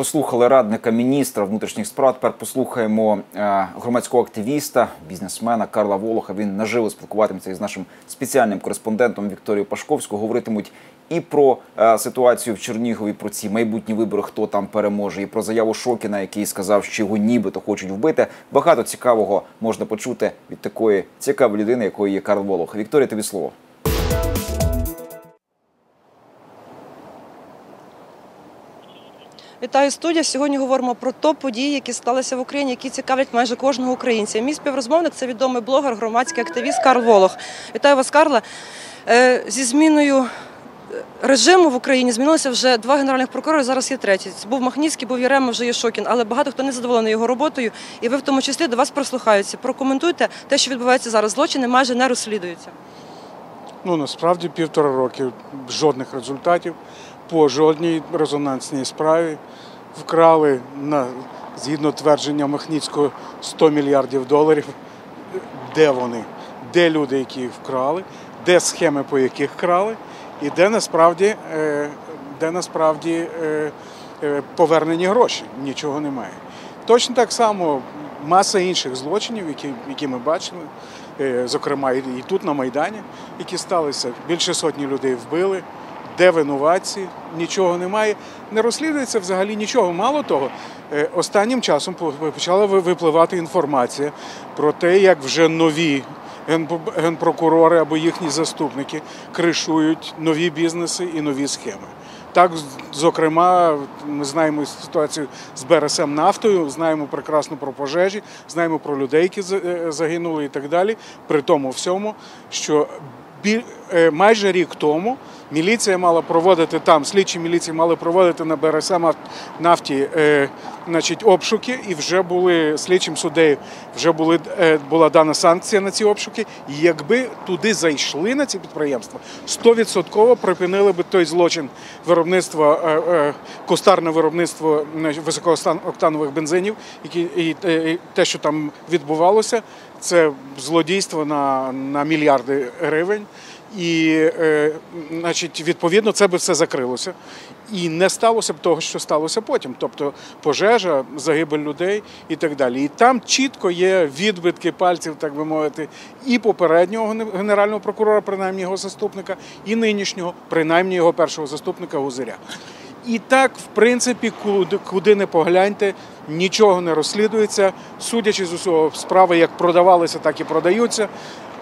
Послухали радника міністра внутрішніх справ. Тепер послухаємо е, громадського активіста, бізнесмена Карла Волоха. Він наживо спілкуватиметься із нашим спеціальним кореспондентом Вікторією Пашковською. Говоритимуть і про е, ситуацію в Чернігові, про ці майбутні вибори, хто там переможе, і про заяву Шокіна, який сказав, що його нібито хочуть вбити. Багато цікавого можна почути від такої цікавої людини, якою є Карл Волох. Вікторія, тобі слово. Вітаю студія. Сьогодні говоримо про топ події, які сталися в Україні, які цікавлять майже кожного українця. Мій співрозмовник це відомий блогер, громадський активіст Карл Волох. Вітаю вас, Карле. Е, Зі зміною режиму в Україні змінилося вже два генеральних прокурори. Зараз є третій. Був Махніцький, був Єрема, вже є Шокін. Але багато хто не задоволений його роботою, і ви в тому числі до вас прислухаються. Прокоментуйте те, що відбувається зараз. Злочини майже не розслідуються. Ну насправді півтора роки жодних результатів по жодній резонансній справі. Вкрали на згідно твердження Махніцького 100 мільярдів доларів. Де вони? Де люди, які їх вкрали, де схеми, по яких крали, і де насправді, е, де насправді е, е, повернені гроші. Нічого немає. Точно так само маса інших злочинів, які, які ми бачили, зокрема і тут на Майдані, які сталися. Більше сотні людей вбили. Де винуватці, нічого немає. Не розслідується взагалі нічого. Мало того, е, останнім часом почала випливати інформація про те, як вже нові генпрокурори або їхні заступники кришують нові бізнеси і нові схеми. Так, зокрема, ми знаємо ситуацію з БРСМ нафтою, знаємо прекрасно про пожежі, знаємо про людей, які е, загинули і так далі. При тому всьому, що майже рік тому міліція мала проводити там, слідчі міліції мали проводити на БРСМ нафті е, значить, обшуки, і вже були слідчим суддею, вже були, е, була дана санкція на ці обшуки. І якби туди зайшли на ці підприємства, 100% припинили би той злочин виробництва, е, е, кустарне виробництво високооктанових бензинів, е, і те, що там відбувалося, це злодійство на, на мільярди гривень. І, е, значить, відповідно, це би все закрилося. І не сталося б того, що сталося потім. Тобто пожежа, загибель людей і так далі. І там чітко є відбитки пальців, так би мовити, і попереднього генерального прокурора, принаймні його заступника, і нинішнього, принаймні його першого заступника Гузиря. І так, в принципі, куди, куди не погляньте, нічого не розслідується. Судячи з усього, справи як продавалися, так і продаються.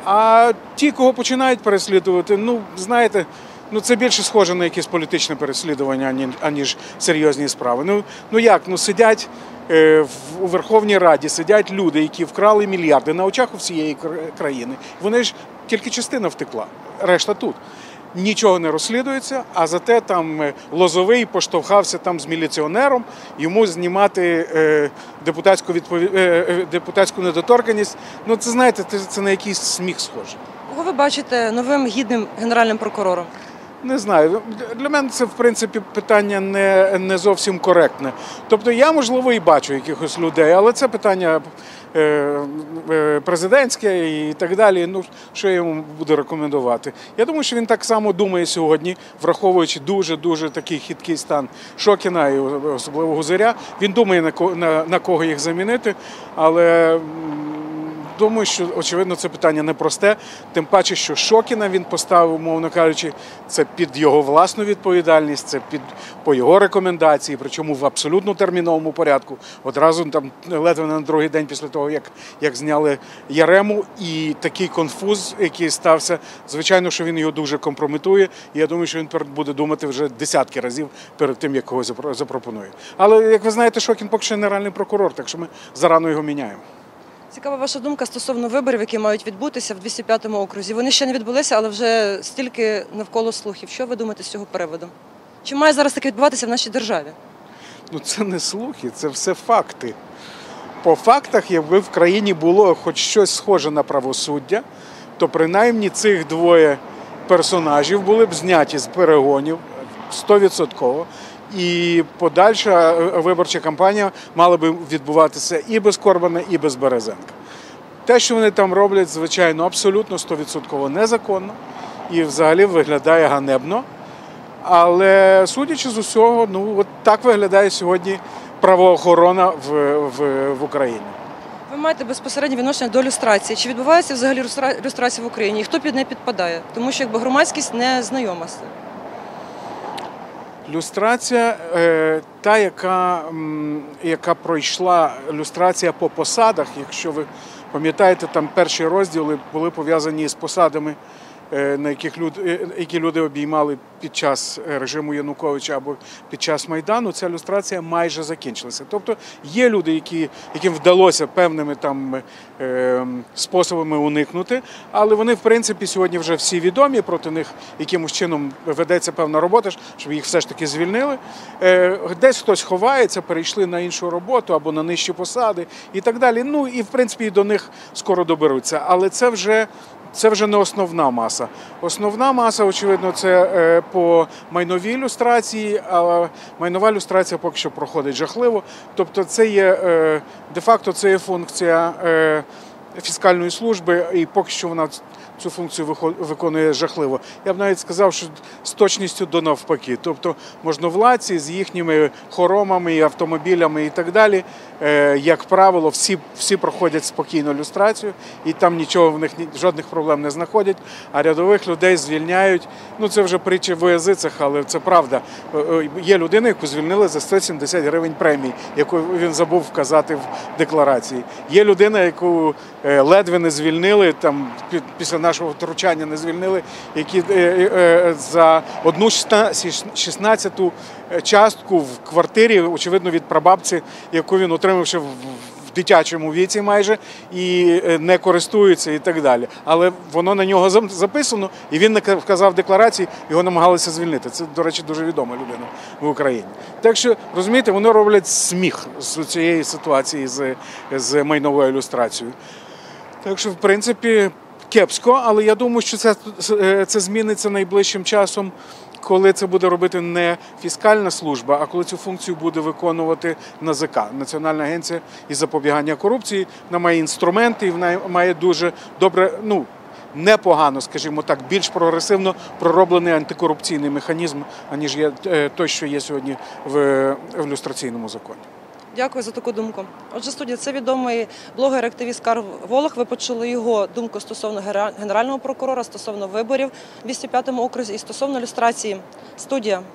А ті, кого починають переслідувати, ну знаєте, ну це більше схоже на якесь політичне переслідування, ані- аніж серйозні справи. Ну, ну як? Ну сидять е, у Верховній Раді, сидять люди, які вкрали мільярди на очах у всієї кра- країни. Вони ж тільки частина втекла, решта тут. Нічого не розслідується, а зате там е, Лозовий поштовхався там з міліціонером йому знімати е, депутатську відпові... е, депутатську недоторканність. Ну це знаєте, це на якийсь сміх схоже. Кого ви бачите новим гідним генеральним прокурором? Не знаю. Для мене це в принципі питання не, не зовсім коректне. Тобто я, можливо, і бачу якихось людей, але це питання е, е, президентське і так далі. Ну, що я йому буду рекомендувати? Я думаю, що він так само думає сьогодні, враховуючи дуже-дуже такий хиткий стан Шокіна і особливо Гузаря. Він думає, на на, на кого їх замінити, але. Думаю, що очевидно це питання непросте. Тим паче, що Шокіна він поставив, умовно кажучи, це під його власну відповідальність, це під по його рекомендації, причому в абсолютно терміновому порядку. Одразу там ледве на другий день після того, як, як зняли Ярему, і такий конфуз, який стався, звичайно, що він його дуже компрометує. Я думаю, що він буде думати вже десятки разів перед тим, як когось запро- запропонує. Але як ви знаєте, Шокін поки що генеральний прокурор, так що ми зарано його міняємо. Цікава ваша думка стосовно виборів, які мають відбутися в 205-му окрузі. Вони ще не відбулися, але вже стільки навколо слухів. Що ви думаєте з цього приводу? Чи має зараз таке відбуватися в нашій державі? Ну це не слухи, це все факти. По фактах, якби в країні було хоч щось схоже на правосуддя, то принаймні цих двоє персонажів були б зняті з перегонів 100%. І подальша е, виборча кампанія мала би відбуватися і без Корбана, і без Березенка. Те, що вони там роблять, звичайно, абсолютно 100% незаконно і взагалі виглядає ганебно. Але судячи з усього, ну от так виглядає сьогодні правоохорона в, в, в Україні. Ви маєте безпосереднє відношення до люстрації. Чи відбувається взагалі люстрація в Україні? І хто під неї підпадає? Тому що якби громадськість не знайома з цим. Люстрація, е, та, яка, яка пройшла люстрація по посадах, якщо ви пам'ятаєте, там перші розділи були пов'язані з посадами, на яких люд, е, які люди обіймали під час е, режиму Януковича або під час Майдану, ця люстрація майже закінчилася. Тобто є люди, які, яким вдалося певними там е, способами уникнути, але вони, в принципі, сьогодні вже всі відомі, проти них якимось чином ведеться певна робота, щоб їх все ж таки звільнили. Е, Десь хтось ховається, перейшли на іншу роботу або на нижчі посади і так далі. Ну і в принципі до них скоро доберуться. Але це вже. Це вже не основна маса. Основна маса, очевидно, це е, по майновій люстрації, а майнова люстрація поки що проходить жахливо. Тобто, це є е, де-факто це є функція е, фіскальної служби, і поки що вона цю функцію виконує жахливо. Я б навіть сказав, що з точністю до навпаки. Тобто можновладці з їхніми хоромами, автомобілями і так далі, е, як правило, всі, всі проходять спокійно люстрацію, і там нічого в них жодних проблем не знаходять. А рядових людей звільняють. Ну це вже притча в язицях, але це правда. Е, е, Є людина, яку звільнили за 170 гривень премії, яку він забув вказати в декларації. Є людина, яку ледве не звільнили там пі- після нашого втручання не звільнили, які е, е, за одну шіста- сіш- шістнадцяту частку в квартирі, очевидно, від прабабці, яку він отримав ще в дитячому віці майже і е, не користується і так далі. Але воно на нього записано, і він вказав декларації, його намагалися звільнити. Це, до речі, дуже відома людина в Україні. Так що розумієте, вони роблять сміх з цієї ситуації з, з майновою ілюстрацією. Так що, в принципі, кепсько, але я думаю, що це, е, це зміниться найближчим часом, коли це буде робити не фіскальна служба, а коли цю функцію буде виконувати НАЗК, Національна агенція із запобігання корупції. Вона має інструменти, і вона має дуже добре, ну. Непогано, скажімо так, більш прогресивно пророблений антикорупційний механізм, аніж є е, той, що є сьогодні в, в люстраційному законі. Дякую за таку думку. Отже, студія, це відомий блогер-активіст Карл Волох. Ви почули його думку стосовно генерального прокурора, стосовно виборів в 205 окрузі і стосовно люстрації. Студія.